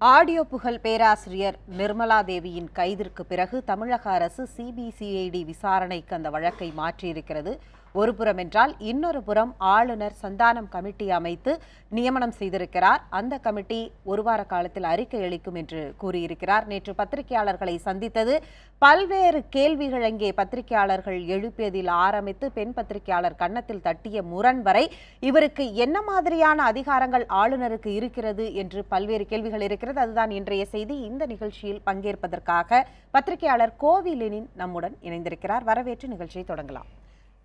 Audio புகழ் பேராசிரியர் நிர்மலா தேவியின் கைதிற்கு பிறகு தமிழக அரசு சிபிசிஐடி விசாரணைக்கு அந்த வழக்கை மாற்றியிருக்கிறது. ஒரு புறம் என்றால் இன்னொரு புறம் ஆளுநர் சந்தானம் கமிட்டி அமைத்து நியமனம் செய்திருக்கிறார். அந்த கமிட்டி ஒரு வார காலத்தில் அறிக்கை அளிக்கும் என்று கூறியிருக்கிறார். நேற்று பத்திரிகையாளர்களை சந்தித்தது பல்வேறு கேள்விகள் அங்கே பத்திரிகையாளர்கள் எழுப்பியதில் ஆரம்பித்து பெண் பத்திரிகையாளர் கன்னத்தில் தட்டிய முரண் வரை இவருக்கு என்ன மாதிரியான அதிகாரங்கள் ஆளுநருக்கு இருக்கிறது என்று பல்வேறு கேள்விகள் இருக்கிறது. அதுதான் இன்றைய செய்தி. இந்த நிகழ்ச்சியில் பங்கேற்பதற்காக பத்திரிகையாளர் கோவிலினின் நம்முடன் இணைந்திருக்கிறார். வரவேற்று நிகழ்ச்சியை தொடங்கலாம்.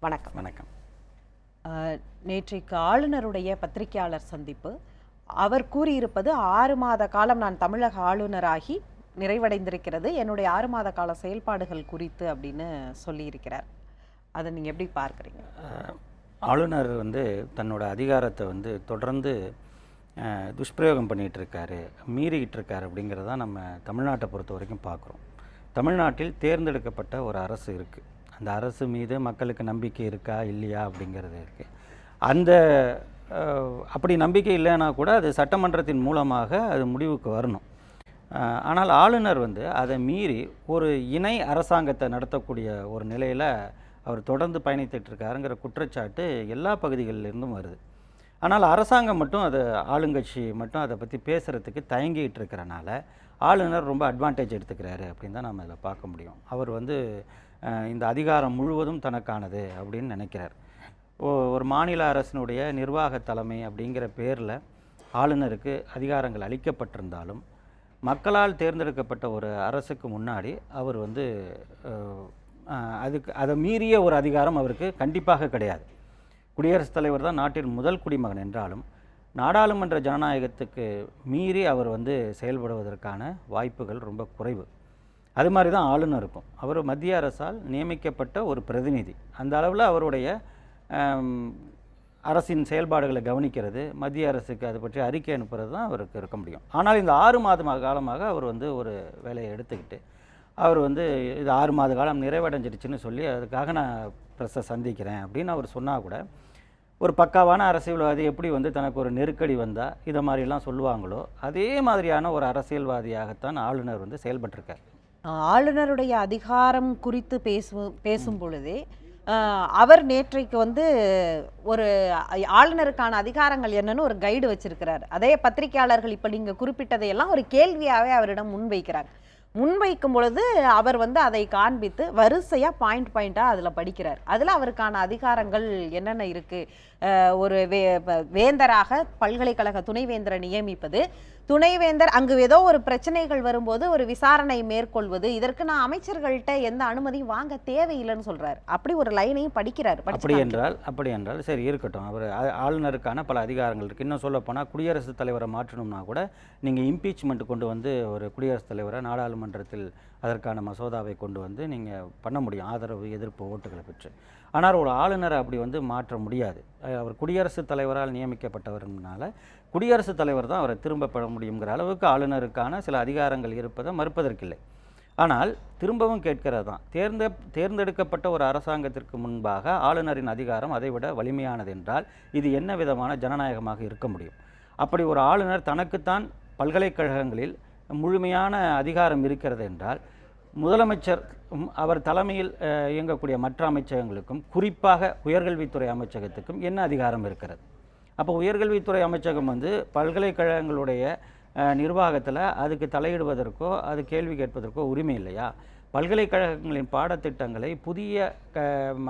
வணக்கம். வணக்கம். நேற்றைக்கு ஆளுநருடைய பத்திரிகையாளர் சந்திப்பு. அவர் கூறியிருப்பது ஆறு மாத காலம் நான் தமிழக ஆளுநராகி நிறைவடைந்திருக்கிறது. என்னுடைய ஆறு மாத கால செயல்பாடுகள் குறித்து அப்படின்னு சொல்லியிருக்கிறார். அதை நீங்க எப்படி பார்க்குறீங்க? ஆளுநர் வந்து தன்னோட அதிகாரத்தை வந்து தொடர்ந்து துஷ்பிரயோகம் பண்ணிகிட்டு இருக்காரு மீறிக்கிட்டு இருக்காரு அப்படிங்கிறத நம்ம தமிழ்நாட்டை பொறுத்த வரைக்கும் பார்க்குறோம். தமிழ்நாட்டில் தேர்ந்தெடுக்கப்பட்ட ஒரு அரசு இருக்குது அந்த அரசு மீது மக்களுக்கு நம்பிக்கை இருக்கா இல்லையா அப்படிங்கிறது இருக்குது அந்த அப்படி நம்பிக்கை இல்லைன்னா கூட அது சட்டமன்றத்தின் மூலமாக அது முடிவுக்கு வரணும். ஆனால் ஆளுநர் வந்து அதை மீறி ஒரு இணை அரசாங்கத்தை நடத்தக்கூடிய ஒரு நிலையில் அவர் தொடர்ந்து பயணித்துட்டு இருக்காருங்கிற குற்றச்சாட்டு எல்லா பகுதிகளிலிருந்தும் வருது. ஆனால் அரசாங்கம் மட்டும் அதை ஆளுங்கட்சி மட்டும் அதை பற்றி பேசுகிறதுக்கு தயங்கிட்டு இருக்கிறனால ஆளுநர் ரொம்ப அட்வான்டேஜ் எடுத்துக்கிறாரு அப்படின்னு தான் நம்ம இதில் பார்க்க முடியும். அவர் வந்து இந்த அதிகாரம் முழுவதும் தனக்கானது அப்படின்னு நினைக்கிறார். ஓ- ஒரு மாநில அரசினுடைய நிர்வாக தலைமை அப்படிங்கிற பேரில் ஆளுநருக்கு அதிகாரங்கள் அளிக்கப்பட்டிருந்தாலும் மக்களால் தேர்ந்தெடுக்கப்பட்ட ஒரு அரசுக்கு முன்னாடி அவர் வந்து அதுக்கு அதை மீறிய ஒரு அதிகாரம் அவருக்கு கண்டிப்பாக கிடையாது. குடியரசுத் தலைவர் தான் நாட்டின் முதல் குடிமகன் என்றாலும் நாடாளுமன்ற ஜனநாயகத்துக்கு மீறி அவர் வந்து செயல்படுவதற்கான வாய்ப்புகள் ரொம்ப குறைவு. அது மாதிரி தான் ஆளுநருக்கும் அவர் மத்திய அரசால் நியமிக்கப்பட்ட ஒரு பிரதிநிதி. அந்த அளவில் அவருடைய அரசின் செயல்பாடுகளை கவனிக்கிறது மத்திய அரசுக்கு அதை பற்றி அறிக்கை அனுப்புறது தான் அவருக்கு இருக்க முடியும். ஆனால் இந்த ஆறு மாத காலமாக அவர் வந்து ஒரு வேலையை எடுத்துக்கிட்டு அவர் வந்து இது ஆறு மாத காலம் நிறைவடைஞ்சிடுச்சுன்னு சொல்லி அதுக்காக நான் ப்ரெஸ்ஸை சந்திக்கிறேன் அப்படின்னு அவர் சொன்னால் கூட ஒரு பக்காவான அரசியல்வாதி எப்படி வந்து தனக்கு ஒரு நெருக்கடி வந்தால் இதை மாதிரிலாம் சொல்லுவாங்களோ அதே மாதிரியான ஒரு அரசியல்வாதியாகத்தான் ஆளுநர் வந்து செயல்பட்டிருக்கார். ஆளுநருடைய அதிகாரம் குறித்து பேசு பேசும் பொழுதே அவர் நேற்றைக்கு வந்து ஒரு ஆளுநருக்கான அதிகாரங்கள் என்னன்னு ஒரு கைடு வச்சிருக்கிறார். அதே பத்திரிகையாளர்கள் இப்போ நீங்கள் குறிப்பிட்டதையெல்லாம் ஒரு கேள்வியாகவே அவரிடம் முன்வைக்கிறார். முன்வைக்கும் பொழுது அவர் வந்து அதை காண்பித்து வரிசையா பாயிண்ட் பாயிண்டா அதுல படிக்கிறார். அதுல அவருக்கான அதிகாரங்கள் என்னென்ன இருக்கு? அஹ், ஒரு வே வேந்தராக பல்கலைக்கழக துணைவேந்தரை நியமிப்பது துணைவேந்தர் அங்கு ஏதோ ஒரு பிரச்சனைகள் வரும்போது ஒரு விசாரணை மேற்கொள்வது இதற்கு நான் அமைச்சர்கள்ட்ட எந்த அனுமதியும் வாங்க தேவையில்லைன்னு சொல்றாரு. அப்படி ஒரு லைனையும் படிக்கிறார் அப்படி. என்றால் அப்படி என்றால் சரி இருக்கட்டும். அவர் ஆளுநருக்கான பல அதிகாரங்கள் இருக்குது இன்னும் சொல்லப்போனால் குடியரசுத் தலைவரை மாற்றணும்னா கூட நீங்கள் இம்பீச்மெண்ட் கொண்டு வந்து ஒரு குடியரசுத் தலைவரை நாடாளுமன்றத்தில் அதற்கான மசோதாவை கொண்டு வந்து நீங்கள் பண்ண முடியும். ஆதரவு எதிர்ப்பு ஓட்டுகளை பெற்று. ஆனால் ஒரு ஆளுநரை அப்படி வந்து மாற்ற முடியாது. அவர் குடியரசுத் தலைவரால் நியமிக்கப்பட்டவர்னால குடியரசுத் தலைவர் தான் அவரை திரும்ப பெற முடியுங்கிற அளவுக்கு ஆளுநருக்கான சில அதிகாரங்கள் இருப்பதை மறுப்பதற்கில்லை. ஆனால் திரும்பவும் கேட்கிறது தான். தேர்ந்த தேர்ந்தெடுக்கப்பட்ட ஒரு அரசாங்கத்திற்கு முன்பாக ஆளுநரின் அதிகாரம் அதைவிட வலிமையானது என்றால் இது என்ன விதமான ஜனநாயகமாக இருக்க முடியும்? அப்படி ஒரு ஆளுநர் தனக்குத்தான் பல்கலைக்கழகங்களில் முழுமையான அதிகாரம் இருக்கிறது என்றால் முதலமைச்சர் அவர் தலைமையில் இயங்கக்கூடிய மற்ற அமைச்சகங்களுக்கும் குறிப்பாக உயர்கல்வித்துறை அமைச்சகத்துக்கும் என்ன அதிகாரம் இருக்கிறது? அப்போ உயர்கல்வித்துறை அமைச்சகம் வந்து பல்கலைக்கழகங்களுடைய நிர்வாகத்தில் அதுக்கு தலையிடுவதற்கோ அது கேள்வி கேட்பதற்கோ உரிமை இல்லையா? பல்கலைக்கழகங்களின் பாடத்திட்டங்களை புதிய க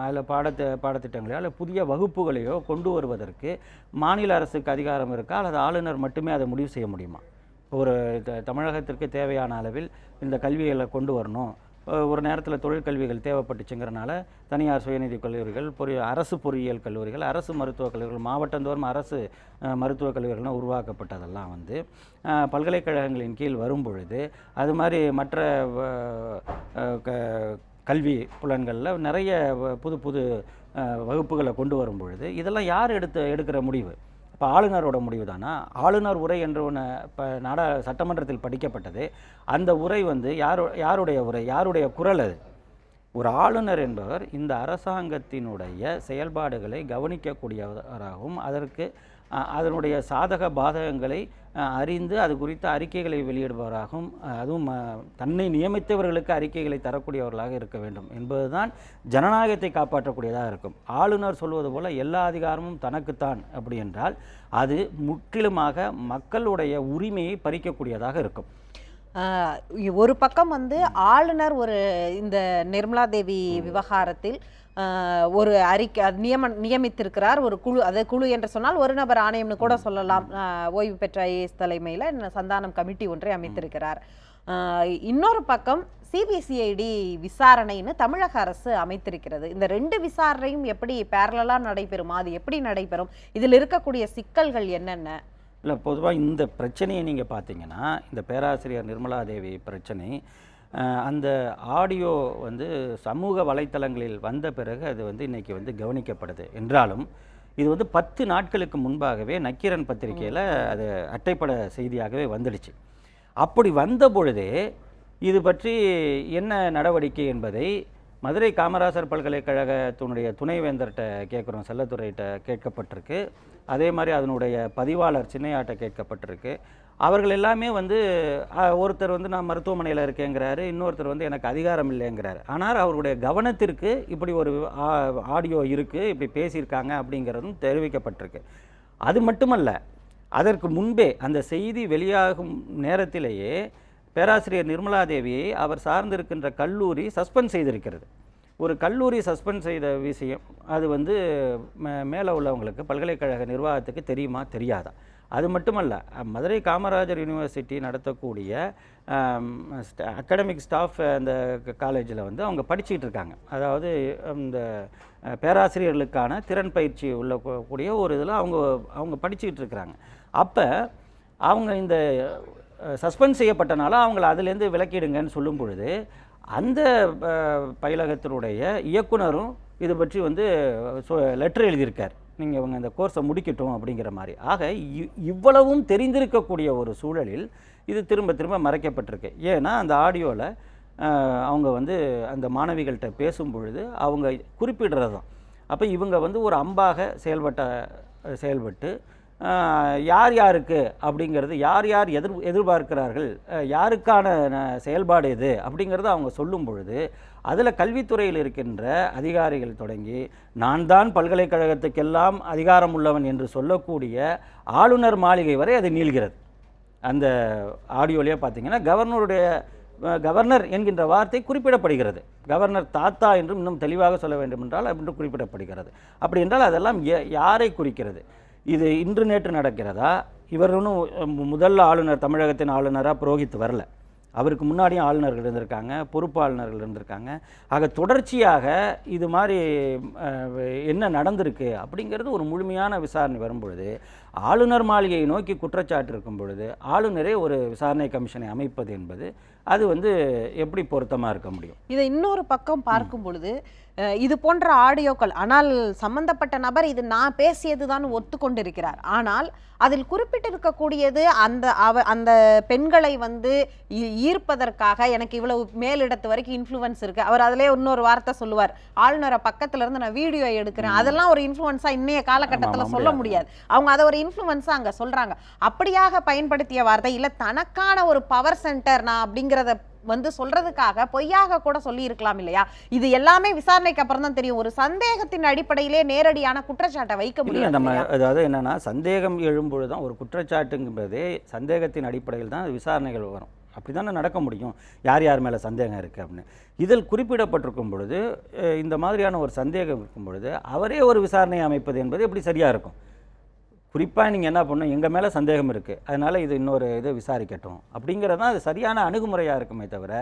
அதில் பாடத்த பாடத்திட்டங்களையோ அல்லது புதிய வகுப்புகளையோ கொண்டு வருவதற்கு மாநில அரசுக்கு அதிகாரம் இருக்கா? அல்லது ஆளுநர் மட்டுமே அதை முடிவு செய்ய முடியுமா? ஒரு த- தமிழகத்திற்கு தேவையான அளவில் இந்த கல்விகளை கொண்டு வரணும். ஒரு நேரத்தில் தொழிற்கல்விகள் தேவைப்பட்டுச்சுங்கிறனால தனியார் சுயநிதி கல்லூரிகள் பொறி அரசு பொறியியல் கல்லூரிகள் அரசு மருத்துவக் கல்லூரிகள் மாவட்டந்தோறும் அரசு மருத்துவக் கல்லூரிகள்லாம் உருவாக்கப்பட்டதெல்லாம் வந்து பல்கலைக்கழகங்களின் கீழ் வரும் பொழுது அது மாதிரி மற்ற க- கல்வி புலன்களில் நிறைய வ- புது புது வகுப்புகளை கொண்டு வரும் பொழுது இதெல்லாம் யார் எடுத்து எடுக்கிற முடிவு? இப்போ ஆளுநரோட முடிவு தானா? ஆளுநர் உரை என்ற ஒன்று இப்போ நாட சட்டமன்றத்தில் படிக்கப்பட்டது. அந்த உரை வந்து யாரு யாருடைய உரை? யாருடைய குரல் அது? ஒரு ஆளுநர் என்பவர் இந்த அரசாங்கத்தினுடைய செயல்பாடுகளை கவனிக்கக்கூடியவராகவும் அதற்கு அதனுடைய சாதக பாதகங்களை அறிந்து அது குறித்த அறிக்கைகளை வெளியிடுபவராகவும் அதுவும் தன்னை நியமித்தவர்களுக்கு அறிக்கைகளை தரக்கூடியவர்களாக இருக்க வேண்டும் என்பதுதான் ஜனநாயகத்தை காப்பாற்றக்கூடியதாக இருக்கும். ஆளுநர் சொல்வது போல எல்லா அதிகாரமும் தனக்குத்தான் அப்படி என்றால் அது முற்றிலுமாக மக்களுடைய உரிமையை பறிக்கக்கூடியதாக இருக்கும். ஒரு பக்கம் வந்து ஆளுநர் ஒரு இந்த நிர்மலா தேவி விவகாரத்தில் ஒரு அறிக்கை நியம நியமித்திருக்கிறார் ஒரு குழு அது குழு என்று சொன்னால் ஒரு நபர் ஆணையம்னு கூட சொல்லலாம். ஓய்வு பெற்ற ஐஏஎஸ் தலைமையில் சந்தானம் கமிட்டி ஒன்றை அமைத்திருக்கிறார். இன்னொரு பக்கம் சிபிசிஐடி விசாரணைன்னு தமிழக அரசு அமைத்திருக்கிறது. இந்த ரெண்டு விசாரணையும் எப்படி பேரலா நடைபெறுமா? அது எப்படி நடைபெறும்? இதில் இருக்கக்கூடிய சிக்கல்கள் என்னென்ன? இல்லை பொதுவாக இந்த பிரச்சனையை நீங்கள் பார்த்தீங்கன்னா இந்த பேராசிரியர் நிர்மலா தேவி பிரச்சனை அந்த ஆடியோ வந்து சமூக வலைத்தளங்களில் வந்த பிறகு அது வந்து இன்னைக்கு வந்து கவனிக்கப்படுது. என்றாலும் இது வந்து பத்து நாட்களுக்கு முன்பாகவே நக்கீரன் பத்திரிகையில் அது அட்டைப்பட செய்தியாகவே வந்துடுச்சு. அப்படி வந்த பொழுதே இது பற்றி என்ன நடவடிக்கை என்பதை மதுரை காமராசர் பல்கலைக்கழகத்தினுடைய துணைவேந்தர்கிட்ட கேட்குறோம். செல்லத்துறையிட்ட கேட்கப்பட்டிருக்கு. அதே மாதிரி அதனுடைய பதிவாளர் சின்னையாட்ட கேட்கப்பட்டிருக்கு. அவர்கள் எல்லாமே வந்து ஒருத்தர் வந்து நான் மருத்துவமனையில் இருக்கேங்கிறாரு இன்னொருத்தர் வந்து எனக்கு அதிகாரம் இல்லைங்கிறாரு. ஆனால் அவருடைய கவனத்திற்கு இப்படி ஒரு ஆ- ஆடியோ இருக்குது இப்படி பேசியிருக்காங்க அப்படிங்கிறதும் தெரிவிக்கப்பட்டிருக்கு. அது மட்டுமல்ல அதற்கு முன்பே அந்த செய்தி வெளியாகும் நேரத்திலேயே பேராசிரியர் நிர்மலா தேவியை அவர் சார்ந்திருக்கின்ற கல்லூரி சஸ்பெண்ட் செய்திருக்கிறது. ஒரு கல்லூரி சஸ்பெண்ட் செய்த விஷயம் அது வந்து மே- மேலே உள்ளவங்களுக்கு பல்கலைக்கழக நிர்வாகத்துக்கு தெரியுமா தெரியாதா? அது மட்டுமல்ல மதுரை காமராஜர் யூனிவர்சிட்டி நடத்தக்கூடிய அகாடமிக் ஸ்டாஃப் அந்த காலேஜில் வந்து அவங்க படிச்சுக்கிட்டு இருக்காங்க. அதாவது இந்த பேராசிரியர்களுக்கான திறன் பயிற்சி உள்ள கூடிய ஒரு இதில் அவங்க அவங்க படிச்சுக்கிட்டு இருக்கிறாங்க. அப்போ அவங்க இந்த சஸ்பெண்ட் செய்யப்பட்டனால அவங்கள அதுலேருந்து விலக்கிடுங்கன்னு சொல்லும் பொழுது அந்த பயிலகத்தினுடைய இயக்குனரும் இது பற்றி வந்து லெட்டர் எழுதியிருக்கார். நீங்கள் இவங்க இந்த கோர்ஸை முடிக்கட்டும் அப்படிங்கிற மாதிரி. ஆக இ- இவ்வளவும் தெரிந்திருக்கக்கூடிய ஒரு சூழலில் இது திரும்ப திரும்ப மறைக்கப்பட்டிருக்கு. ஏன்னா அந்த ஆடியோவில் அவங்க வந்து அந்த மாணவிகள்கிட்ட பேசும் பொழுது அவங்க குறிப்பிடுறது தான் அப்போ இவங்க வந்து ஒரு அம்பாக செயல்பட்ட செயல்பட்டு யார் யாருக்கு அப்படிங்கிறது யார் யார் எதிர் எதிர்பார்க்கிறார்கள் யாருக்கான செயல்பாடு இது அப்படிங்கிறத அவங்க சொல்லும் பொழுது அதில் கல்வித்துறையில் இருக்கின்ற அதிகாரிகள் தொடங்கி நான் தான் பல்கலைக்கழகத்துக்கெல்லாம் அதிகாரம் உள்ளவன் என்று சொல்லக்கூடிய ஆளுநர் மாளிகை வரை அது நீள்கிறது. அந்த ஆடியோலேயே பார்த்தீங்கன்னா கவர்னருடைய கவர்னர் என்கின்ற வார்த்தை குறிப்பிடப்படுகிறது. கவர்னர் தாத்தா என்றும் இன்னும் தெளிவாக சொல்ல வேண்டும் என்றால் அப்படின்னு குறிப்பிடப்படுகிறது. அப்படி என்றால் அதெல்லாம் யாரை குறிக்கிறது? இது இன்று நேற்று நடக்கிறதா? இவர் ஒன்றும் முதல் ஆளுநர் தமிழகத்தின் ஆளுநராக புரோகித் வரல. அவருக்கு முன்னாடியும் ஆளுநர்கள் இருந்திருக்காங்க பொறுப்பு ஆளுநர்கள் இருந்திருக்காங்க. ஆக தொடர்ச்சியாக இது மாதிரி என்ன நடந்திருக்கு அப்படிங்கிறது ஒரு முழுமையான விசாரணை வரும்பொழுது ஆளுநர் மாளிகையை நோக்கி குற்றச்சாட்டு இருக்கும் பொழுது ஆளுநரே ஒரு விசாரணை கமிஷனை அமைப்பது என்பது அது வந்து எப்படி பொருத்தமாக இருக்க முடியும்? இதை இன்னொரு பக்கம் பார்க்கும் பொழுது இது போன்ற ஆடியோக்கள் ஆனால் சம்பந்தப்பட்ட நபர் இது நான் பேசியதுதான் ஒத்துக்கொண்டிருக்கிறார். ஆனால் அதில் குறிப்பிட்டிருக்கக்கூடியது அந்த அவ அந்த பெண்களை வந்து ஈர்ப்பதற்காக எனக்கு இவ்வளவு மேலிடத்து வரைக்கும் இன்ஃப்ளூயன்ஸ் இருக்கு. அவர் அதிலே இன்னொரு வார்த்தை சொல்லுவார். ஆளுநரை பக்கத்துல இருந்து நான் வீடியோ எடுக்கிறேன். அதெல்லாம் ஒரு இன்ஃப்ளூயன்ஸா இன்னைய காலகட்டத்துல சொல்ல. முடியாது. அவங்க அதை ஒரு இன்ஃப்ளூயன்ஸா அங்க சொல்றாங்க. அப்படியாக பயன்படுத்திய வார்த்தை இல்ல தனக்கான ஒரு பவர் சென்டர் நான் அப்படிங்கறத வந்து சொல்றதுக்காக பொய்யாக கூட சொல்லி இருக்கலாம் இல்லையா? இது எல்லாமே விசாரணைக்கு அப்புறம் தான் தெரியும். ஒரு சந்தேகத்தின் அடிப்படையிலே நேரடியான குற்றச்சாட்டை வைக்க முடியும் நம்ம அதாவது என்னன்னா சந்தேகம் எழும்பொழுது தான் ஒரு குற்றச்சாட்டுங்கிறதே சந்தேகத்தின் அடிப்படையில் தான் விசாரணைகள் வரும். அப்படி தானே நடக்க முடியும்? யார் யார் மேலே சந்தேகம் இருக்குது அப்படின்னு. இதில் குறிப்பிடப்பட்டிருக்கும் பொழுது இந்த மாதிரியான ஒரு சந்தேகம் இருக்கும் பொழுது அவரே ஒரு விசாரணை அமைப்பது என்பது எப்படி சரியாக இருக்கும்? குறிப்பாக நீங்கள் என்ன பண்ணணும்? எங்கள் மேலே சந்தேகம் இருக்குது அதனால் இது இன்னொரு இது விசாரிக்கட்டும். அப்படிங்கிறது தான் அது சரியான அணுகுமுறையாக இருக்குமே தவிர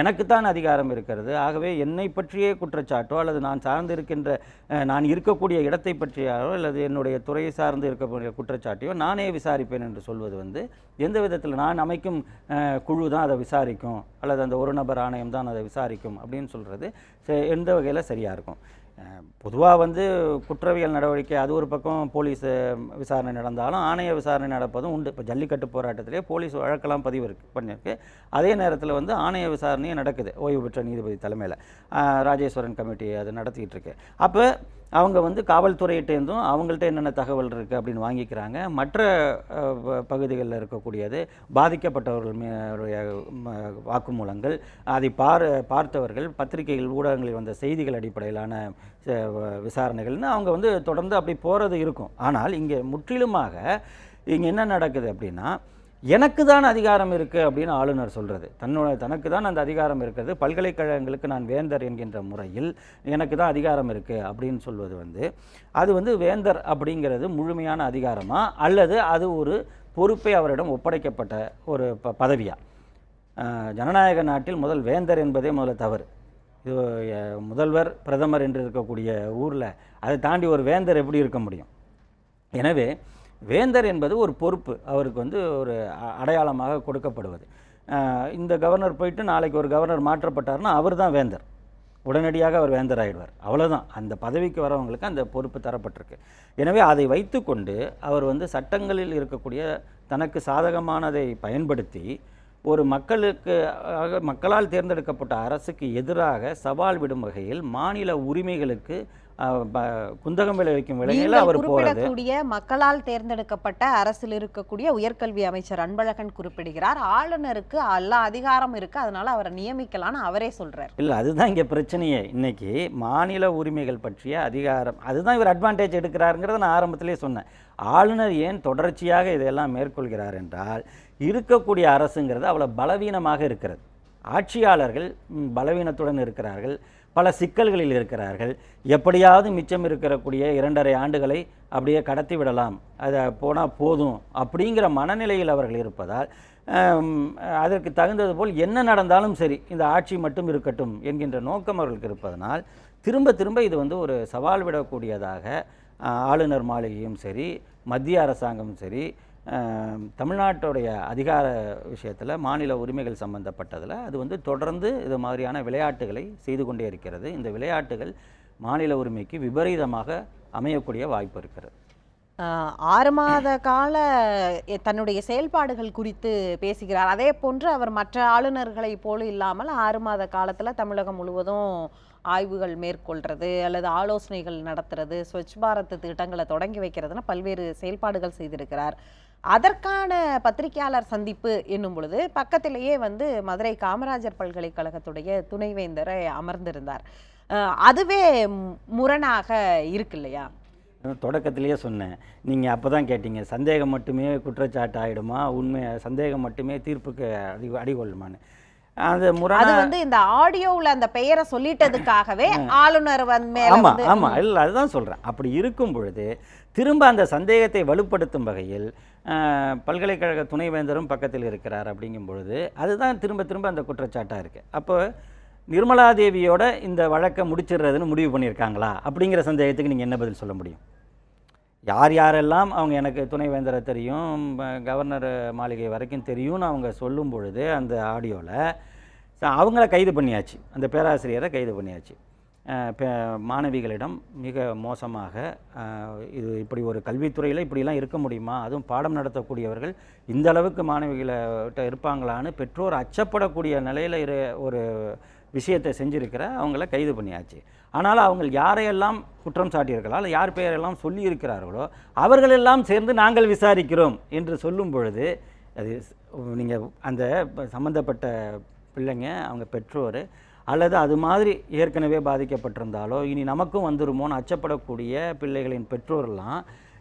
எனக்குத்தான் அதிகாரம் இருக்கிறது. ஆகவே என்னை பற்றியே குற்றச்சாட்டோ அல்லது நான் சார்ந்து இருக்கின்ற நான் இருக்கக்கூடிய இடத்தை பற்றியாரோ அல்லது என்னுடைய துறையை சார்ந்து இருக்கக்கூடிய குற்றச்சாட்டையோ நானே விசாரிப்பேன் என்று சொல்வது வந்து எந்த விதத்தில் நான் அமைக்கும் குழு தான் அதை விசாரிக்கும் அல்லது அந்த ஒரு நபர் ஆணையம் தான் அதை விசாரிக்கும் அப்படின்னு சொல்கிறது எந்த வகையில் சரியாக இருக்கும்? பொதுவாக வந்து குற்றவியல் நடவடிக்கை அது ஒரு பக்கம் போலீஸ் விசாரணை நடந்தாலும் ஆணைய விசாரணை நடப்பதும் உண்டு. இப்போ ஜல்லிக்கட்டு போராட்டத்திலே போலீஸ் வழக்கெல்லாம் பதிவு இருக்கு பண்ணியிருக்கு அதே நேரத்தில் வந்து ஆணைய விசாரணையும் நடக்குது. ஓய்வு பெற்ற நீதிபதி தலைமையில். ராஜேஸ்வரன் கமிட்டி அது நடத்திக்கிட்டு இருக்கு. அப்போ அவங்க வந்து காவல்துறையிட்டேருந்தும் அவங்கள்ட்ட என்னென்ன தகவல் இருக்குது அப்படின்னு வாங்கிக்கிறாங்க. மற்ற பகுதிகளில் இருக்கக்கூடியது பாதிக்கப்பட்டவர்கள் வாக்குமூலங்கள் அதை பார் பார்த்தவர்கள் பத்திரிகைகள் ஊடகங்களில் வந்த செய்திகள் அடிப்படையிலான ச- வ- விசாரணைகள்னு அவங்க வந்து தொடர்ந்து அப்படி போகிறது இருக்கும். ஆனால் இங்கே முற்றிலுமாக இங்கே என்ன நடக்குது அப்படின்னா எனக்கு தான் அதிகாரம் இருக்குது அப்படின்னு ஆளுநர் சொல்கிறது தன்னோட தனக்கு தான் அந்த அதிகாரம் இருக்கிறது பல்கலைக்கழகங்களுக்கு நான் வேந்தர் என்கின்ற முறையில் எனக்கு தான் அதிகாரம் இருக்குது அப்படின்னு சொல்வது வந்து அது வந்து வேந்தர் அப்படிங்கிறது முழுமையான அதிகாரமா? அல்லது அது ஒரு பொறுப்பை அவரிடம் ஒப்படைக்கப்பட்ட ஒரு ப பதவியா? ஜனநாயக நாட்டில் முதல் வேந்தர் என்பதே முதல்ல தவறு. இது முதல்வர் பிரதமர் என்று இருக்கக்கூடிய ஊரில் அதை தாண்டி ஒரு வேந்தர் எப்படி இருக்க முடியும்? எனவே வேந்தர் என்பது ஒரு பொறுப்பு. அவருக்கு வந்து ஒரு அ- அடையாளமாக கொடுக்கப்படுவது. இந்த கவர்னர் போயிட்டு நாளைக்கு ஒரு கவர்னர் மாற்றப்பட்டார்னா அவர் தான் வேந்தர். உடனடியாக அவர் வேந்தர் ஆயிடுவார். அவ்வளோதான் அந்த பதவிக்கு வரவங்களுக்கு அந்த பொறுப்பு தரப்பட்டிருக்கு. எனவே அதை வைத்துக்கொண்டு அவர் வந்து சட்டங்களில் இருக்கக்கூடிய தனக்கு சாதகமானதை பயன்படுத்தி ஒரு மக்களுக்கு மக்களால் தேர்ந்தெடுக்கப்பட்ட அரசுக்கு எதிராக சவால் விடும் வகையில் மாநில உரிமைகளுக்கு குந்தகம் விளைவிக்கும் விலையில் அவர் குறிப்பிடக்கூடிய மக்களால் தேர்ந்தெடுக்கப்பட்ட அரசில் இருக்கக்கூடிய உயர்கல்வி அமைச்சர் அன்பழகன் குறிப்பிடுகிறார். ஆளுநருக்கு எல்லா அதிகாரம் இருக்கு. அதனால அவரை நியமிக்கலாம்னு அவரே சொல்றார். இல்லை அதுதான் இங்கே பிரச்சனையே. இன்னைக்கு மாநில உரிமைகள் பற்றிய அதிகாரம் அதுதான் இவர் அட்வான்டேஜ் எடுக்கிறாருங்கிறத நான் ஆரம்பத்திலே சொன்னேன். ஆளுநர் ஏன் தொடர்ச்சியாக இதையெல்லாம் மேற்கொள்கிறார் என்றால் இருக்கக்கூடிய அரசுங்கிறது அவ்வளோ பலவீனமாக இருக்கிறது. ஆட்சியாளர்கள் பலவீனத்துடன் இருக்கிறார்கள். பல சிக்கல்களில் இருக்கிறார்கள். எப்படியாவது மிச்சம் இருக்கக்கூடிய இரண்டரை ஆண்டுகளை அப்படியே கடத்தி விடலாம். அதை போனால் போதும் அப்படிங்கிற மனநிலையில் அவர்கள் இருப்பதால் அதற்கு தகுந்தது போல் என்ன நடந்தாலும் சரி இந்த ஆட்சி மட்டும் இருக்கட்டும் என்கின்ற நோக்கம் அவர்களுக்கு இருப்பதனால் திரும்ப திரும்ப இது வந்து ஒரு சவால் விடக்கூடியதாக ஆளுநர் மாளிகையும் சரி மத்திய அரசாங்கமும் சரி தமிழ்நாட்டுடைய அதிகார விஷயத்தில் மாநில உரிமைகள் சம்பந்தப்பட்டதில் அது வந்து தொடர்ந்து இது மாதிரியான விளையாட்டுகளை செய்து கொண்டே இருக்கிறது. இந்த விளையாட்டுகள் மாநில உரிமைக்கு விபரீதமாக அமையக்கூடிய வாய்ப்பு இருக்கிறது. ஆறு மாத கால தன்னுடைய செயல்பாடுகள் குறித்து பேசுகிறார். அதே போன்று அவர் மற்ற ஆளுநர்களை போல இல்லாமல் ஆறு மாத காலத்தில் தமிழகம் முழுவதும் ஆய்வுகள் மேற்கொள்றது அல்லது ஆலோசனைகள் நடத்துறது ஸ்வச் பாரத் திட்டங்களை தொடங்கி வைக்கிறதுன்னு பல்வேறு செயல்பாடுகள் செய்திருக்கிறார். அதற்கான பத்திரிகையாளர் சந்திப்பு என்னும் பொழுது பக்கத்திலேயே வந்து மதுரை காமராஜர் பல்கலைக்கழகத்துடைய துணைவேந்தரை அமர்ந்திருந்தார். அதுவே முரணாக இருக்கு இல்லையா தொடக்கத்திலேயே சொன்னேன். நீங்கள் அப்போ தான் கேட்டீங்க சந்தேகம் மட்டுமே குற்றச்சாட்டு ஆகிடுமா உண்மை சந்தேகம் மட்டுமே தீர்ப்புக்கு அடி அடிகொள்ளுமான்னு. அது அது வந்து இந்த ஆடியோவுல அந்த பெயரை சொல்லிட்டதுக்காகவே ஆளுநர் வந்து ஆமாம் ஆமாம் இல்லை அதுதான் சொல்கிறேன் அப்படி இருக்கும் பொழுது திரும்ப அந்த சந்தேகத்தை வலுப்படுத்தும் வகையில் பல்கலைக்கழக துணைவேந்தரும் பக்கத்தில் இருக்கிறார் அப்படிங்கும் பொழுது அதுதான் திரும்ப திரும்ப அந்த குற்றச்சாட்டாக இருக்குது அப்போ நிர்மலா தேவியோட இந்த வழக்கை முடிச்சிடுறதுன்னு முடிவு பண்ணியிருக்காங்களா அப்படிங்கிற சந்தேகத்துக்கு நீங்கள் என்ன பதில் சொல்ல முடியும்? யார் யாரெல்லாம் அவங்க எனக்கு துணைவேந்தரை தெரியும் கவர்னர் மாளிகை வரைக்கும் தெரியும்னு அவங்க சொல்லும் பொழுது அந்த ஆடியோவில் அவங்கள கைது பண்ணியாச்சு. அந்த பேராசிரியரை கைது பண்ணியாச்சு. பே- மாணவிகளிடம் மிக மோசமாக இது இப்படி ஒரு கல்வித்துறையில் இப்படிலாம் இருக்க முடியுமா? அதுவும் பாடம் நடத்தக்கூடியவர்கள் இந்த அளவுக்கு மாணவிகள்கிட்ட இருப்பாங்களான்னு பெற்றோர் அச்சப்படக்கூடிய நிலையில் இரு ஒரு விஷயத்தை செஞ்சுருக்கிற அவங்கள கைது பண்ணியாச்சு. ஆனால் அவங்க யாரையெல்லாம் குற்றம் சாட்டியிருக்கிறார்களோ அல்லது யார் பெயரெல்லாம் சொல்லி இருக்கிறார்களோ அவர்களெல்லாம் சேர்ந்து நாங்கள் விசாரிக்கிறோம் என்று சொல்லும் பொழுது அது நீங்கள் அந்த சம்மந்தப்பட்ட பிள்ளைங்க அவங்க பெற்றோர் அல்லது அது மாதிரி ஏற்கனவே பாதிக்கப்பட்டிருந்தாலோ இனி நமக்கும் வந்துருமோன்னு அச்சப்படக்கூடிய பிள்ளைகளின் பெற்றோர்லாம்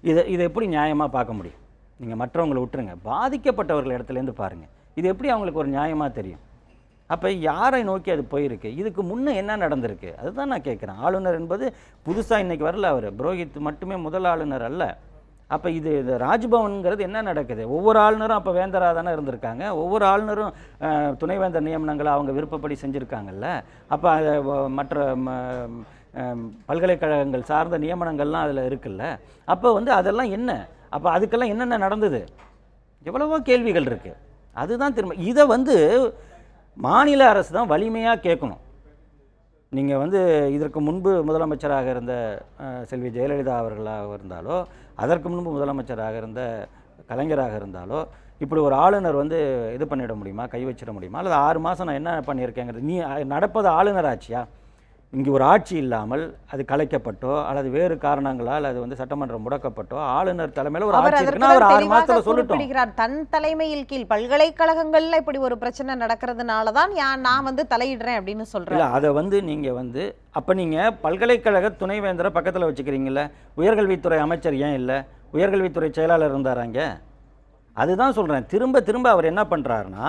இதை இதை எப்படி நியாயமாக பார்க்க முடியும்? நீங்கள் மற்றவங்களை விட்டுருங்க. பாதிக்கப்பட்டவர்கள் இடத்துலேருந்து பாருங்கள் இது எப்படி அவங்களுக்கு ஒரு நியாயமாக தெரியும்? அப்போ யாரை நோக்கி அது போயிருக்கு? இதுக்கு முன்னே என்ன நடந்திருக்கு? அதுதான் நான் கேட்குறேன். ஆளுநர் என்பது புதுசாக இன்றைக்கி வரல அவர். புரோஹித் மட்டுமே முதல் ஆளுநர் அல்ல. அப்போ இது இது ராஜ்பவனுங்கிறது என்ன நடக்குது? ஒவ்வொரு ஆளுநரும் அப்போ வேந்தராக தானே இருந்திருக்காங்க. ஒவ்வொரு ஆளுநரும் துணைவேந்தர் நியமனங்களை அவங்க விருப்பப்படி செஞ்சுருக்காங்கல்ல. அப்போ அதை மற்ற ம, பல்கலைக்கழகங்கள் சார்ந்த நியமனங்கள்லாம் அதில் இருக்குல்ல. அப்போ வந்து அதெல்லாம் என்ன? அப்போ அதுக்கெல்லாம் என்னென்ன நடந்தது? எவ்வளவோ கேள்விகள் இருக்குது அதுதான் திரும்ப இதை வந்து மாநில அரசு தான் வலிமையாக கேட்கணும். நீங்கள் வந்து இதற்கு முன்பு முதலமைச்சராக இருந்த செல்வி ஜெயலலிதா அவர்களாக இருந்தாலோ அதற்கு முன்பு முதலமைச்சராக இருந்த கலைஞராக இருந்தாலோ இப்படி ஒரு ஆளுநர் வந்து இது பண்ணிட முடியுமா? கை வச்சிட முடியுமா? அல்லது ஆறு மாதம் நான் என்ன பண்ணியிருக்கேங்கிறது? நீ நடப்பது ஆளுநர் ஆட்சியா? இங்கே ஒரு ஆட்சி இல்லாமல் அது கலைக்கப்பட்டோ அல்லது வேறு காரணங்களால் அது வந்து சட்டமன்றம் முடக்கப்பட்டோ ஆளுநர் தலைமையில் ஒரு ஆட்சி இருக்குன்னா ஆறு மாசத்துல சொல்லட்டும். தன் தலைமையில் கீழ் பல்கலைக்கழகங்கள்ல இப்படி ஒரு பிரச்சனை நடக்கிறதுனால தான் நான் வந்து தலையிடுறேன் அப்படின்னு இல்லை சொல்றேன் அதை வந்து நீங்கள் வந்து அப்போ நீங்கள் பல்கலைக்கழக துணைவேந்தரை பக்கத்தில் வச்சுக்கிறீங்களே உயர்கல்வித்துறை அமைச்சர் ஏன் இல்லை? உயர்கல்வித்துறை செயலாளர் இருந்தாராங்க அதுதான் சொல்கிறேன் திரும்ப திரும்ப அவர் என்ன பண்ணுறாருன்னா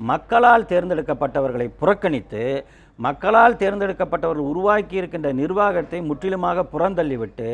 மக்களால் தேர்ந்தெடுக்கப்பட்டவர்களை புறக்கணித்து மக்களால் தேர்ந்தெடுக்கப்பட்டவர்கள் உருவாக்கி இருக்கின்ற நிர்வாகத்தை முற்றிலுமாக புறந்தள்ளிவிட்டு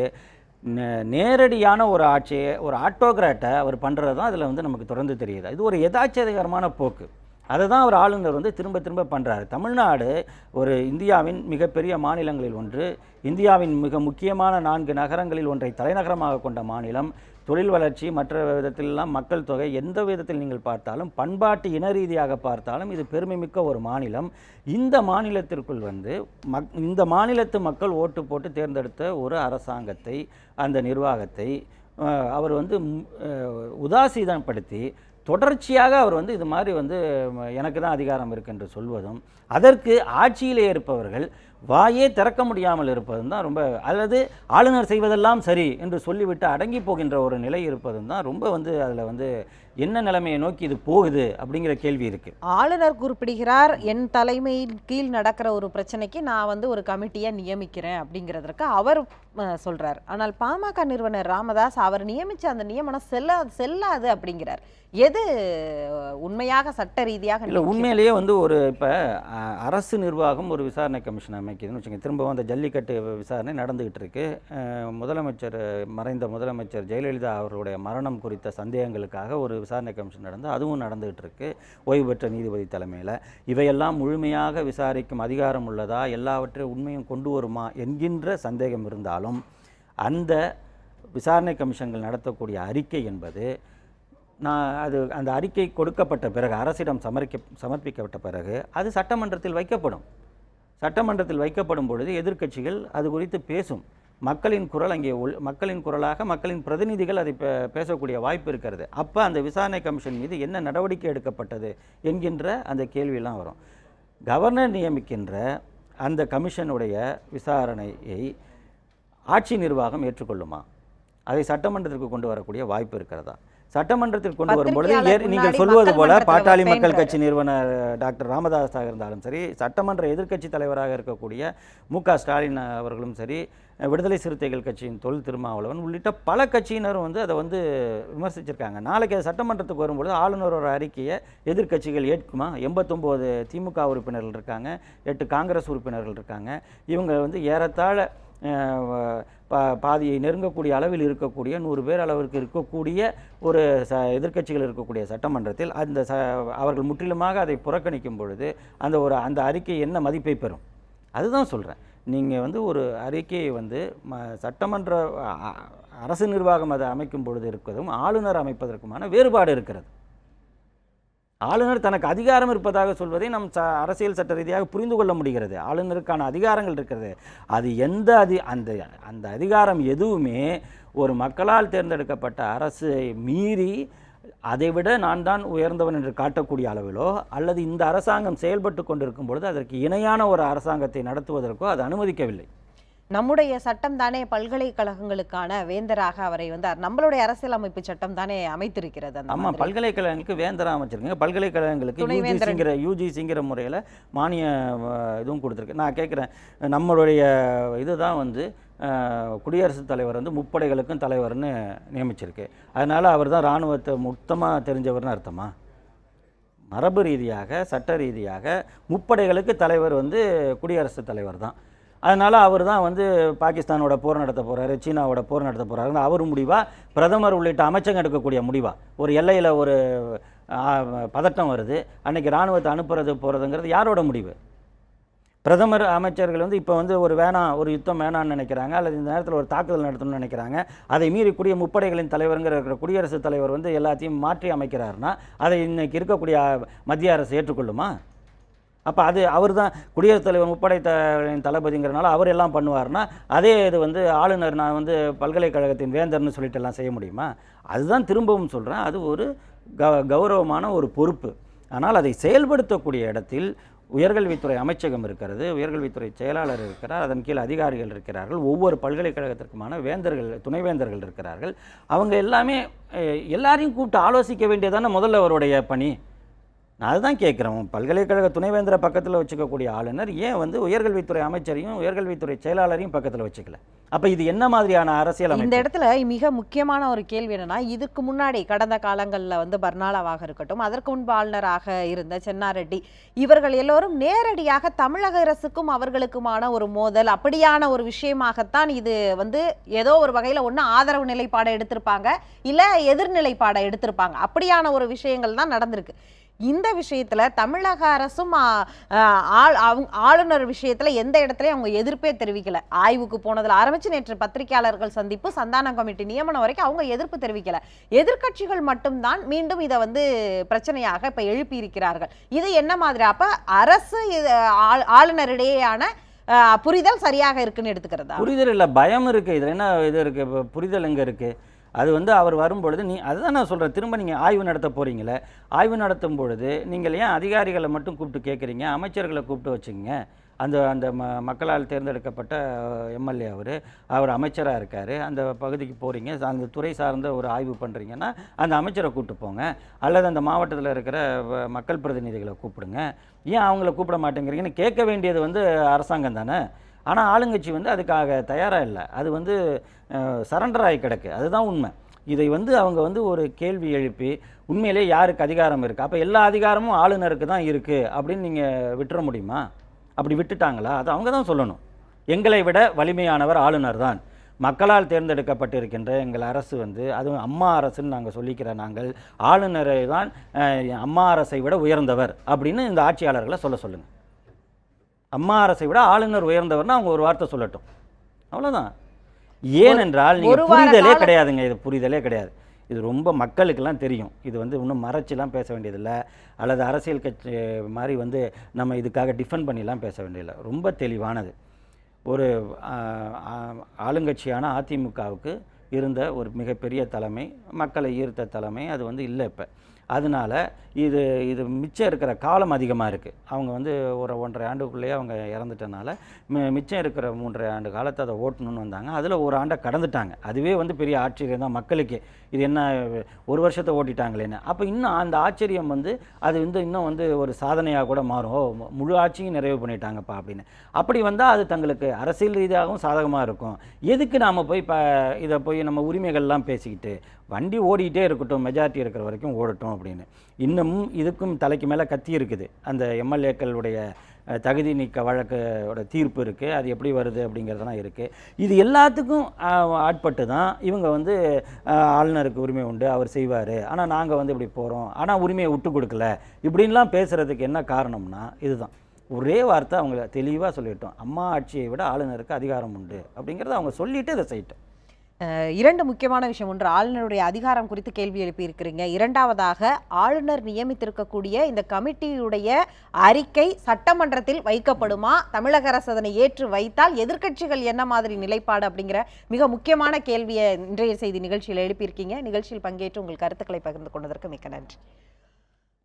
நே- நேரடியான ஒரு ஆட்சியை ஒரு ஆட்டோகிராட்டை அவர் பண்ணுறது தான் அதில் வந்து நமக்கு தொடர்ந்து தெரியுது. இது ஒரு யதாச்சதிகரமான போக்கு. அதை தான் அவர் ஆளுநர் வந்து திரும்ப திரும்ப பண்ணுறாரு தமிழ்நாடு ஒரு இந்தியாவின் மிகப்பெரிய மாநிலங்களில் ஒன்று இந்தியாவின் மிக முக்கியமான நான்கு நகரங்களில் ஒன்றை தலைநகரமாக கொண்ட மாநிலம் தொழில் வளர்ச்சி மற்ற விதத்திலெல்லாம் மக்கள் தொகை எந்த விதத்தில் நீங்கள் பார்த்தாலும் பண்பாட்டு இன ரீதியாக பார்த்தாலும் இது பெருமைமிக்க ஒரு மாநிலம். இந்த மாநிலத்திற்குள் வந்து மக் இந்த மாநிலத்து மக்கள் ஓட்டு போட்டு தேர்ந்தெடுத்த ஒரு அரசாங்கத்தை அந்த நிர்வாகத்தை அவர் வந்து உதாசீதப்படுத்தி உதாசீனப்படுத்தி தொடர்ச்சியாக அவர் வந்து இது மாதிரி வந்து எனக்கு தான் அதிகாரம் இருக்கு என்று சொல்வதும் அதற்கு ஆட்சியிலே இருப்பவர்கள் வாயே திறக்க முடியாமல் இருப்பதும் தான் ரொம்ப அல்லது ஆளுநர் செய்வதெல்லாம் சரி என்று சொல்லிவிட்டு அடங்கி போகின்ற ஒரு நிலை இருப்பதும் தான் ரொம்ப வந்து அதில் வந்து என்ன நிலைமையை நோக்கி இது போகுது அப்படிங்கிற கேள்வி இருக்கு. ஆளுநர் குறிப்பிடுகிறார் என் தலைமையின் கீழ் நடக்கிற ஒரு பிரச்சனைக்கு நான் வந்து ஒரு கமிட்டியை நியமிக்கிறேன் அப்படிங்கிறதற்கு அவர் சொல்றார். ஆனால் பாமக நிறுவனர் ராமதாஸ் அவர் நியமிச்ச அந்த நியமனம் செல்ல செல்லாது அப்படிங்கிறார். எது உண்மையாக சட்ட ரீதியாக இல்லை உண்மையிலேயே வந்து ஒரு இப்போ அரசு நிர்வாகம் ஒரு விசாரணை கமிஷன் அமைக்குதுன்னு வச்சுங்க திரும்பவும் அந்த ஜல்லிக்கட்டு விசாரணை நடந்துகிட்டு இருக்கு. முதலமைச்சர் மறைந்த முதலமைச்சர் ஜெயலலிதா அவர்களுடைய மரணம் குறித்த சந்தேகங்களுக்காக ஒரு விசாரணை கமிஷன் நடந்து அதுவும் நடந்துகிட்டு இருக்கு ஓய்வு பெற்ற நீதிபதி தலைமையில். இவையெல்லாம் முழுமையாக விசாரிக்கும் அதிகாரம் உள்ளதா எல்லாவற்றையும் உண்மையும் கொண்டு வருமா என்கின்ற சந்தேகம் இருந்தாலும் அந்த விசாரணை கமிஷன்கள் நடத்தக்கூடிய அறிக்கை என்பது நான் அது அந்த அறிக்கை கொடுக்கப்பட்ட பிறகு அரசிடம் சமர்க்க சமர்ப்பிக்கப்பட்ட பிறகு அது சட்டமன்றத்தில் வைக்கப்படும். சட்டமன்றத்தில் வைக்கப்படும் பொழுது எதிர்க்கட்சிகள் அது குறித்து பேசும். மக்களின் குரல் அங்கே ஒல் மக்களின் குரலாக மக்களின் பிரதிநிதிகள் அதை பேசக்கூடிய வாய்ப்பு இருக்கிறது. அப்போ அந்த விசாரணை கமிஷன் மீது என்ன நடவடிக்கை எடுக்கப்பட்டது என்கின்ற அந்த கேள்வியெல்லாம் வரும். கவர்னர் நியமிக்கின்ற அந்த கமிஷனுடைய விசாரணையை ஆட்சி நிர்வாகம் ஏற்றுக்கொள்ளுமா? அதை சட்டமன்றத்திற்கு கொண்டு வரக்கூடிய வாய்ப்பு இருக்கிறதா? சட்டமன்றத்தில் கொண்டு வரும்பொழுது நீங்கள் சொல்வது போல பாட்டாளி மக்கள். கட்சி நிறுவனர் டாக்டர் ராமதாஸாக இருந்தாலும் சரி சட்டமன்ற எதிர்க்கட்சி தலைவராக இருக்கக்கூடிய மு க ஸ்டாலின் அவர்களும் சரி விடுதலை சிறுத்தைகள் கட்சியின் தொல் திருமாவளவன் உள்ளிட்ட பல கட்சியினரும் வந்து அதை வந்து விமர்சிச்சிருக்காங்க. நாளைக்கு அது சட்டமன்றத்துக்கு வரும்பொழுது ஆளுநர் ஒரு அறிக்கையை எதிர்க்கட்சிகள் ஏற்குமா? எண்பத்தொம்போது திமுக உறுப்பினர்கள் இருக்காங்க எட்டு காங்கிரஸ் உறுப்பினர்கள் இருக்காங்க. இவங்க வந்து ஏறத்தாழ பா பாதியை நெருங்கக்கூடிய அளவில் இருக்கக்கூடிய நூறு பேர் அளவிற்கு இருக்கக்கூடிய ஒரு ச எதிர்க்கட்சிகள் இருக்கக்கூடிய சட்டமன்றத்தில் அந்த ச அவர்கள் முற்றிலுமாக அதை புறக்கணிக்கும் பொழுது அந்த ஒரு அந்த அறிக்கை என்ன மதிப்பை பெறும்? அதுதான் சொல்கிறேன் நீங்கள் வந்து ஒரு அறிக்கையை வந்து ம சட்டமன்ற அரசு நிர்வாகம் அதை அமைக்கும் பொழுது இருக்கிறதும் ஆளுநர் அமைப்பதற்குமான வேறுபாடு இருக்கிறது. ஆளுநர் தனக்கு அதிகாரம் இருப்பதாக சொல்வதை நம் ச அரசியல் சட்ட ரீதியாக புரிந்து கொள்ள முடிகிறது. ஆளுநருக்கான அதிகாரங்கள் இருக்கிறது. அது எந்த அதி அந்த அந்த அதிகாரம் எதுவுமே ஒரு மக்களால் தேர்ந்தெடுக்கப்பட்ட அரசை மீறி அதைவிட நான் தான் உயர்ந்தவன் என்று காட்டக்கூடிய அளவிலோ அல்லது இந்த அரசாங்கம் செயல்பட்டு கொண்டிருக்கும் பொழுது அதற்கு இணையான ஒரு அரசாங்கத்தை நடத்துவதற்கோ அது அனுமதிக்கவில்லை நம்முடைய சட்டம் தானே பல்கலைக்கழகங்களுக்கான வேந்தராக அவரை வந்து நம்மளுடைய அரசியலமைப்பு சட்டம் தானே அமைத்திருக்கிறது ஆமாம். பல்கலைக்கழகங்களுக்கு வேந்தரா அமைச்சிருக்கீங்க பல்கலைக்கழகங்களுக்கு. யூஜிசிங்கிற யூஜிசிங்கிற முறையில் மானிய இதுவும் கொடுத்துருக்கு நான் கேட்குறேன் நம்மளுடைய இதுதான் வந்து குடியரசுத் தலைவர் வந்து முப்படைகளுக்கும் தலைவர்னு நியமிச்சிருக்கு. அதனால் அவர் தான் இராணுவத்தை மொத்தமாக தெரிஞ்சவர்னு அர்த்தமா? மரபு ரீதியாக சட்ட ரீதியாக முப்படைகளுக்கு தலைவர் வந்து குடியரசுத் தலைவர் தான். அதனால் அவர் தான் வந்து பாகிஸ்தானோட போர் நடத்த போகிறாரு சீனாவோட போர் நடத்த போகிறாருன்னு அவர் முடிவாக பிரதமர் உள்ளிட்ட அமைச்சங்க எடுக்கக்கூடிய முடிவாக ஒரு எல்லையில் ஒரு பதட்டம் வருது. அன்றைக்கி இராணுவத்தை அனுப்புறது போகிறதுங்கிறது யாரோட முடிவு? பிரதமர் அமைச்சர்கள் வந்து இப்போ வந்து ஒரு வேணாம் ஒரு யுத்தம் வேணான்னு நினைக்கிறாங்க. அல்லது இந்த நேரத்தில் ஒரு தாக்குதல் நடத்தணும்னு நினைக்கிறாங்க. அதை மீறிக்கூடிய முப்படைகளின் தலைவருங்கிற இருக்கிற குடியரசுத் தலைவர் வந்து எல்லாத்தையும் மாற்றி அமைக்கிறாருன்னா அதை இன்றைக்கி இருக்கக்கூடிய மத்திய அரசு ஏற்றுக்கொள்ளுமா? அப்போ அது அவர் தான் குடியரசுத் தலைவர் முப்படை த- தளபதிங்கிறனால அவர் எல்லாம் பண்ணுவார்னா அதே இது வந்து ஆளுநர் நான் வந்து பல்கலைக்கழகத்தின் வேந்தர்னு சொல்லிட்டு எல்லாம் செய்ய முடியுமா? அதுதான் திரும்பவும் சொல்கிறேன் அது ஒரு க கௌரவமான ஒரு பொறுப்பு. ஆனால் அதை செயல்படுத்தக்கூடிய இடத்தில் உயர்கல்வித்துறை அமைச்சகம் இருக்கிறது உயர்கல்வித்துறை செயலாளர் இருக்கிறார் அதன் கீழ் அதிகாரிகள் இருக்கிறார்கள் ஒவ்வொரு பல்கலைக்கழகத்திற்குமான வேந்தர்கள் துணைவேந்தர்கள் இருக்கிறார்கள். அவங்க எல்லாமே எல்லாரையும் கூப்பிட்டு ஆலோசிக்க வேண்டியதானே முதல்ல அவருடைய பணி? நான் அதுதான் கேட்குறேன். பல்கலைக்கழக துணைவேந்தரை பக்கத்தில் வச்சுக்கக்கூடிய ஆளுநர் ஏன் வந்து உயர்கல்வித்துறை அமைச்சரையும் உயர்கல்வித்துறை செயலாளரையும் பக்கத்தில் வச்சுக்கல? அப்போ இது என்ன மாதிரியான அரசியல் இந்த இடத்துல மிக முக்கியமான ஒரு கேள்வி என்னன்னா இதுக்கு முன்னாடி கடந்த காலங்களில் வந்து பர்னாலாவாக இருக்கட்டும் அதற்கு முன்பு ஆளுநராக இருந்த சென்னாரெட்டி இவர்கள் எல்லோரும் நேரடியாக தமிழக அரசுக்கும் அவர்களுக்குமான ஒரு மோதல் அப்படியான ஒரு விஷயமாகத்தான் இது வந்து ஏதோ ஒரு வகையில் ஒன்று ஆதரவு நிலைப்பாடை எடுத்திருப்பாங்க இல்லை எதிர்நிலைப்பாடை எடுத்திருப்பாங்க. அப்படியான ஒரு விஷயங்கள் தான் நடந்திருக்கு. இந்த விஷயத்துல தமிழக அரசும் ஆள் அவங்க ஆளுநர் விஷயத்துல எந்த இடத்துலயும் அவங்க எதிர்ப்பே தெரிவிக்கல. ஆய்வுக்கு போனதுல ஆரம்பிச்சு நேற்று பத்திரிகையாளர்கள் சந்திப்பு சந்தானம் கமிட்டி நியமனம் வரைக்கும் அவங்க எதிர்ப்பு தெரிவிக்கல. எதிர்க்கட்சிகள் மட்டும்தான் மீண்டும் இதை வந்து பிரச்சனையாக இப்ப எழுப்பி இருக்கிறார்கள் இது என்ன மாதிரி? அப்ப அரசு இது ஆள்- ஆளுநரிடையேயான புரிதல் சரியாக இருக்குன்னு எடுத்துக்கிறதா? புரிதல் இல்லை பயம் இருக்குது இதில் என்ன இது இருக்குது இப்போ புரிதல் எங்கே இருக்குது அது வந்து அவர் வரும்பொழுது நீ அதுதான் நான் சொல்கிறேன் திரும்ப நீங்கள் ஆய்வு நடத்த போகிறீங்களே ஆய்வு நடத்தும் பொழுது நீங்கள் ஏன் அதிகாரிகளை மட்டும் கூப்பிட்டு கேட்குறீங்க? அமைச்சர்களை கூப்பிட்டு வச்சுங்க அந்த அந்த ம மக்களால் தேர்ந்தெடுக்கப்பட்ட எம்எல்ஏ அவர் அவர் அமைச்சராக இருக்கார். அந்த பகுதிக்கு போகிறீங்க அந்த துறை சார்ந்த ஒரு ஆய்வு பண்ணுறீங்கன்னா அந்த அமைச்சரை கூப்பிட்டு போங்க. அல்லது அந்த மாவட்டத்தில் இருக்கிற வ- மக்கள் பிரதிநிதிகளை கூப்பிடுங்க. ஏன் அவங்கள கூப்பிட மாட்டேங்கிறீங்கன்னு கேட்க வேண்டியது வந்து அரசாங்கம் தானே? ஆனால் ஆளுங்கட்சி வந்து அதுக்காக தயாராக இல்லை. அது வந்து சரண்டர் ஆகி கிடக்கு. அதுதான் உண்மை. இதை வந்து அவங்க வந்து ஒரு கேள்வி எழுப்பி உண்மையிலே யாருக்கு அதிகாரம் இருக்குது அப்போ எல்லா அதிகாரமும் ஆளுநருக்கு தான் இருக்குது அப்படின்னு நீங்கள் விட்டுற முடியுமா? அப்படி விட்டுட்டாங்களா? அது அவங்க தான் சொல்லணும். எங்களை விட வலிமையானவர் ஆளுநர் தான். மக்களால் தேர்ந்தெடுக்கப்பட்டிருக்கின்ற எங்கள் அரசு வந்து அதுவும் அம்மா அரசுன்னு நாங்கள் சொல்லிக்கிற நாங்கள் ஆளுநரை தான் அம்மா அரசை விட உயர்ந்தவர் அப்படின்னு இந்த ஆட்சியாளர்களை சொல்ல சொல்லுங்கள் அம்மா அரசை விட ஆளுநர் உயர்ந்தவர்னா அவங்க ஒரு வார்த்தை சொல்லட்டும். அவ்வளவுதான். ஏனென்றால் நீங்கள் புரிதலே கிடையாதுங்க. இது புரிதலே கிடையாது. இது ரொம்ப மக்களுக்கெல்லாம் தெரியும். இது வந்து இன்னும் மறைச்சிலாம் பேச வேண்டியதில்லை. அல்லது அரசியல் கட்சி மாதிரி வந்து நம்ம இதுக்காக டிஃபெண்ட் பண்ணிலாம் பேச வேண்டியதில்லை. ரொம்ப தெளிவானது. ஒரு ஆளுங்கட்சியான அதிமுகவுக்கு இருந்த ஒரு மிகப்பெரிய தலைமை மக்களை ஈர்த்த தலைமை அது வந்து இல்லை இப்போ. அதனால இது இது மிச்சம் இருக்கிற காலம் அதிகமாக இருக்குது அவங்க வந்து ஒரு ஒன்றரை ஆண்டுக்குள்ளேயே அவங்க இறந்துட்டனால மி- மிச்சம் இருக்கிற மூன்றரை ஆண்டு காலத்தை அதை ஓட்டணும்னு வந்தாங்க. அதில் ஒரு ஆண்டை கடந்துட்டாங்க. அதுவே வந்து பெரிய ஆச்சரியம் தான் மக்களுக்கே. இது என்ன ஒரு வருஷத்தை ஓட்டிட்டாங்களேன்னு. அப்போ இன்னும் அந்த ஆச்சரியம் வந்து அது வந்து இன்னும் வந்து ஒரு சாதனையாக கூட மாறும். ஓ, முழு ஆட்சியும் நிறைவு பண்ணிட்டாங்கப்பா அப்படின்னு. அப்படி வந்தால் அது தங்களுக்கு அரசியல் ரீதியாகவும் சாதகமாக இருக்கும். எதுக்கு நாம் போய் இப்போ இதை போய் நம்ம உரிமைகள்லாம் பேசிக்கிட்டு வண்டி ஓடிக்கிட்டே இருக்கட்டும் மெஜாரிட்டி இருக்கிற வரைக்கும் ஓடட்டும் அப்படின்னு. இன்னமும் இதுக்கும் தலைக்கு மேலே கத்தி இருக்குது. அந்த எம்எல்ஏக்களுடைய தகுதி நீக்க வழக்கோட தீர்ப்பு இருக்குது அது எப்படி வருது அப்படிங்கிறதெல்லாம் இருக்குது இது எல்லாத்துக்கும் ஆட்பட்டு தான் இவங்க வந்து ஆளுநருக்கு உரிமை உண்டு அவர் செய்வார். ஆனால் நாங்கள் வந்து இப்படி போகிறோம் ஆனால் உரிமையை விட்டு கொடுக்கல. இப்படின்லாம் பேசுகிறதுக்கு என்ன காரணம்னா இதுதான். ஒரே வார்த்தை அவங்க தெளிவாக சொல்லிட்டோம். அம்மா ஆட்சியை விட ஆளுநருக்கு அதிகாரம் உண்டு அப்படிங்கிறத அவங்க சொல்லிவிட்டு இதை செய்யிட்டோம் இரண்டு முக்கியமான விஷயம் ஒன்று ஆளுநருடைய அதிகாரம் குறித்து கேள்வி எழுப்பியிருக்கிறீங்க. இரண்டாவதாக ஆளுநர் நியமித்திருக்கக்கூடிய இந்த கமிட்டியுடைய அறிக்கை சட்டமன்றத்தில் வைக்கப்படுமா? தமிழக அரசு அதனை ஏற்று வைத்தால் எதிர்க்கட்சிகள் என்ன மாதிரி நிலைப்பாடு அப்படிங்கிற மிக முக்கியமான கேள்வியை இன்றைய செய்தி நிகழ்ச்சியில் எழுப்பியிருக்கீங்க. நிகழ்ச்சியில் பங்கேற்று உங்கள் கருத்துக்களை பகிர்ந்து கொண்டதற்கு மிக்க நன்றி.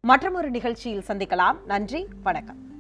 மற்றொரு நிகழ்ச்சியில் சந்திக்கலாம். நன்றி. வணக்கம்.